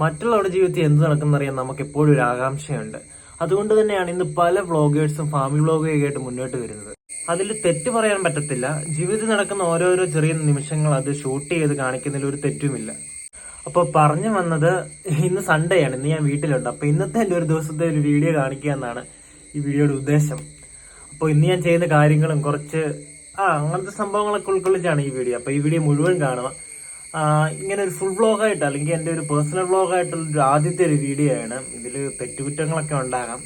മറ്റുള്ളവരുടെ ജീവിതത്തിൽ എന്ത് നടക്കുന്നറിയാൻ നമുക്ക് എപ്പോഴും ഒരു ആകാംക്ഷയുണ്ട്. അതുകൊണ്ട് തന്നെയാണ് ഇന്ന് പല വ്ളോഗേഴ്സും ഫാമിലി വ്ളോഗൊക്കെ ആയിട്ട് മുന്നോട്ട് വരുന്നത്. അതിൽ തെറ്റ് പറയാൻ പറ്റത്തില്ല. ജീവിതത്തിൽ നടക്കുന്ന ഓരോരോ ചെറിയ നിമിഷങ്ങൾ അത് ഷൂട്ട് ചെയ്ത് കാണിക്കുന്നതിൽ ഒരു തെറ്റുമില്ല. അപ്പോൾ പറഞ്ഞു വന്നത് ഇന്ന് സൺഡേ ആണ്. ഇന്ന് ഞാൻ വീട്ടിലുണ്ട്. അപ്പോൾ ഇന്നത്തെ എന്റെ ഒരു ദിവസത്തെ ഒരു വീഡിയോ കാണിക്കുക എന്നാണ് ഈ വീഡിയോയുടെ ഉദ്ദേശം. അപ്പോൾ ഇന്ന് ഞാൻ ചെയ്യുന്ന കാര്യങ്ങളും കുറച്ച് ആ അങ്ങനത്തെ സംഭവങ്ങളൊക്കെ ഉൾക്കൊള്ളിച്ചാണ് ഈ വീഡിയോ അപ്പോൾ ഈ വീഡിയോ മുഴുവൻ കാണുക. ഇങ്ങനെ ഒരു ഫുൾ വ്ളോഗായിട്ട് അല്ലെങ്കിൽ എന്റെ ഒരു പേഴ്സണൽ വ്ളോഗായിട്ടുള്ള ഒരു ആദ്യത്തെ ഒരു വീഡിയോ ആണ്. ഇതിൽ തെറ്റുകുറ്റങ്ങളൊക്കെ ഉണ്ടാകാം.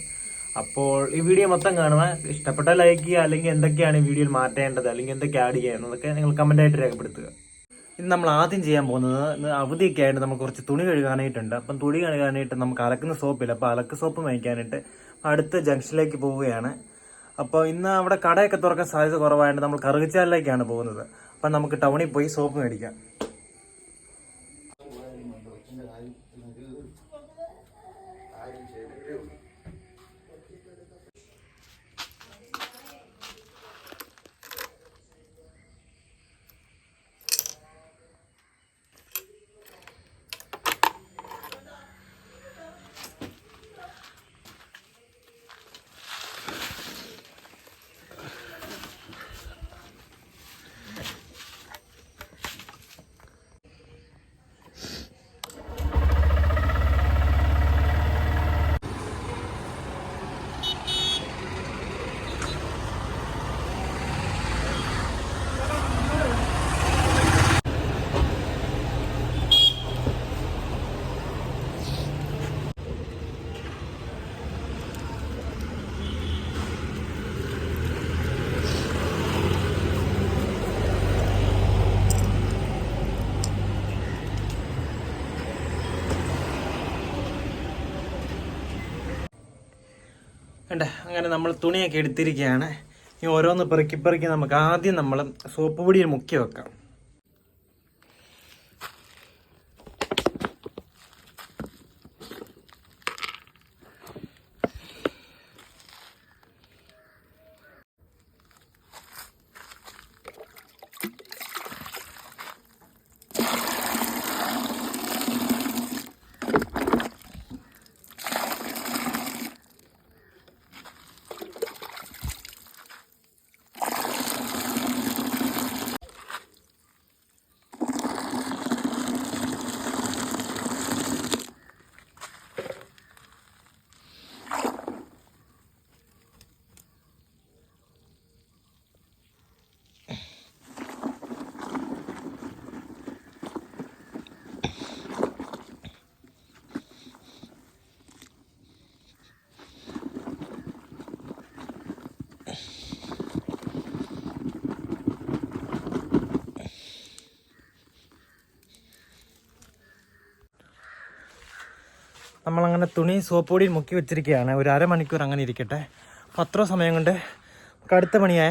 അപ്പോൾ ഈ വീഡിയോ മൊത്തം കാണുക. ഇഷ്ടപ്പെട്ട ലൈക്ക് ചെയ്യുക. അല്ലെങ്കിൽ എന്തൊക്കെയാണ് ഈ വീഡിയോയിൽ മാറ്റേണ്ടത്? അല്ലെങ്കിൽ എന്തൊക്കെ ആഡ് ചെയ്യുന്നതൊക്കെ നിങ്ങൾ കമന്റായിട്ട് രേഖപ്പെടുത്തുക. ഇത് നമ്മൾ ആദ്യം ചെയ്യാൻ പോകുന്നത് അവധിയൊക്കെ ആയിട്ട് നമുക്ക് കുറച്ച് തുണി കഴുകാനായിട്ടുണ്ട്. അപ്പം തുണി കഴുകാനായിട്ട് നമുക്ക് അലക്കുന്ന സോപ്പില്ല അപ്പോൾ അലക്ക് സോപ്പ് മേടിക്കാനായിട്ട് അടുത്ത ജംഗ്ഷനിലേക്ക് പോവുകയാണ്. അപ്പോൾ ഇന്ന് അവിടെ കടയൊക്കെ തുറക്കാൻ സാധ്യത കുറവായതുകൊണ്ട് നമ്മൾ കറുകച്ചാലിലേക്കാണ് പോകുന്നത്. അപ്പം നമുക്ക് ടൗണിൽ പോയി സോപ്പ് മേടിക്കാം. ഉണ്ട് അങ്ങനെ നമ്മൾ തുണിയൊക്കെ എടുത്തിരിക്കുകയാണ്. ഈ ഓരോന്ന് പെറുക്കി പെറുക്കി നമുക്ക് ആദ്യം നമ്മൾ സോപ്പ് പൊടിയിൽ മുക്കി വെക്കാം. നമ്മളങ്ങനെ തുണി സോപ്പ് മുക്കി വെച്ചിരിക്കുകയാണ്. ഒരു അരമണിക്കൂർ അങ്ങനെ ഇരിക്കട്ടെ. അപ്പോൾ അത്ര സമയം കൊണ്ട് നമുക്ക് അടുത്ത പണിയായ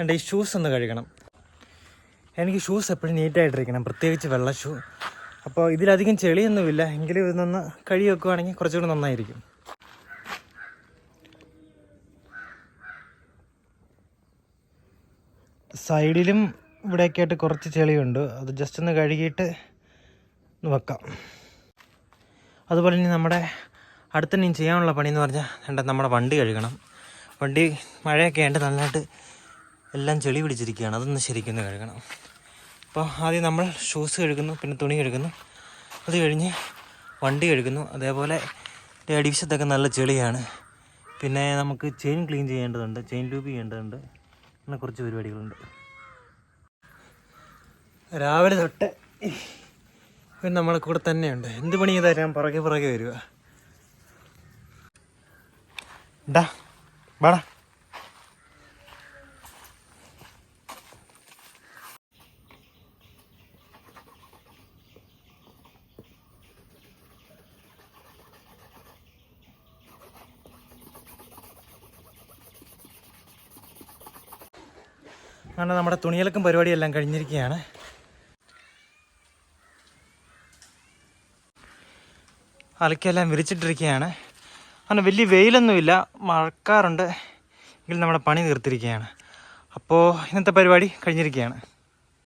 എന്റെ ഈ ഷൂസ് ഒന്ന് കഴുകണം. എനിക്ക് ഷൂസ് എപ്പോഴും നീറ്റായിട്ടിരിക്കണം പ്രത്യേകിച്ച് വെള്ള ഷൂ അപ്പോൾ ഇതിലധികം ചെളിയൊന്നുമില്ല. എങ്കിലും ഇതൊന്ന് കഴുകി വെക്കുവാണെങ്കിൽ കുറച്ചുകൂടി നന്നായിരിക്കും. സൈഡിലും ഇവിടെയൊക്കെ ആയിട്ട് കുറച്ച് ചെളിയുണ്ട്. അത് ജസ്റ്റ് ഒന്ന് കഴുകിയിട്ട് വെക്കാം. അതുപോലെ ഇനി നമ്മുടെ അടുത്ത ഇനി ചെയ്യാനുള്ള പണി എന്ന് പറഞ്ഞാൽ വേണ്ട നമ്മുടെ വണ്ടി കഴുകണം. വണ്ടി മഴയൊക്കെ ഉണ്ട് നല്ലതായിട്ട് എല്ലാം ചെളി പിടിച്ചിരിക്കുകയാണ്. അതൊന്ന് ശരിക്കും കഴുകണം. അപ്പോൾ ആദ്യം നമ്മൾ ഷൂസ് കഴുകുന്നു പിന്നെ തുണി കഴുകുന്നു. അത് കഴിഞ്ഞ് വണ്ടി കഴുകുന്നു. അതേപോലെ അടിവശത്തൊക്കെ നല്ല ചെളിയാണ്. പിന്നെ നമുക്ക് ചെയിൻ ക്ലീൻ ചെയ്യേണ്ടതുണ്ട് ചെയിൻ ട്യൂബ് ചെയ്യേണ്ടതുണ്ട്. അങ്ങനെ കുറച്ച് പരിപാടികളുണ്ട്. രാവിലെ തൊട്ട് ഇവൻ നമ്മളെ കൂടെ തന്നെയുണ്ട്. എന്ത് പണി ചെയ്താൽ ഞാൻ പുറകെ പുറകെ വരിക. ഡാ വാടാ അങ്ങനെ നമ്മുടെ തുണിയലക്കും പരിപാടിയെല്ലാം കഴിഞ്ഞിരിക്കുകയാണ്. അലക്കെല്ലാം വിരിച്ചിട്ടിരിക്കുകയാണ്. അങ്ങനെ വലിയ വെയിലൊന്നുമില്ല. മഴക്കാറുണ്ട്. എങ്കിൽ നമ്മുടെ പണി തീർത്തിരിക്കുകയാണ് അപ്പോൾ ഇന്നത്തെ പരിപാടി കഴിഞ്ഞിരിക്കുകയാണ്.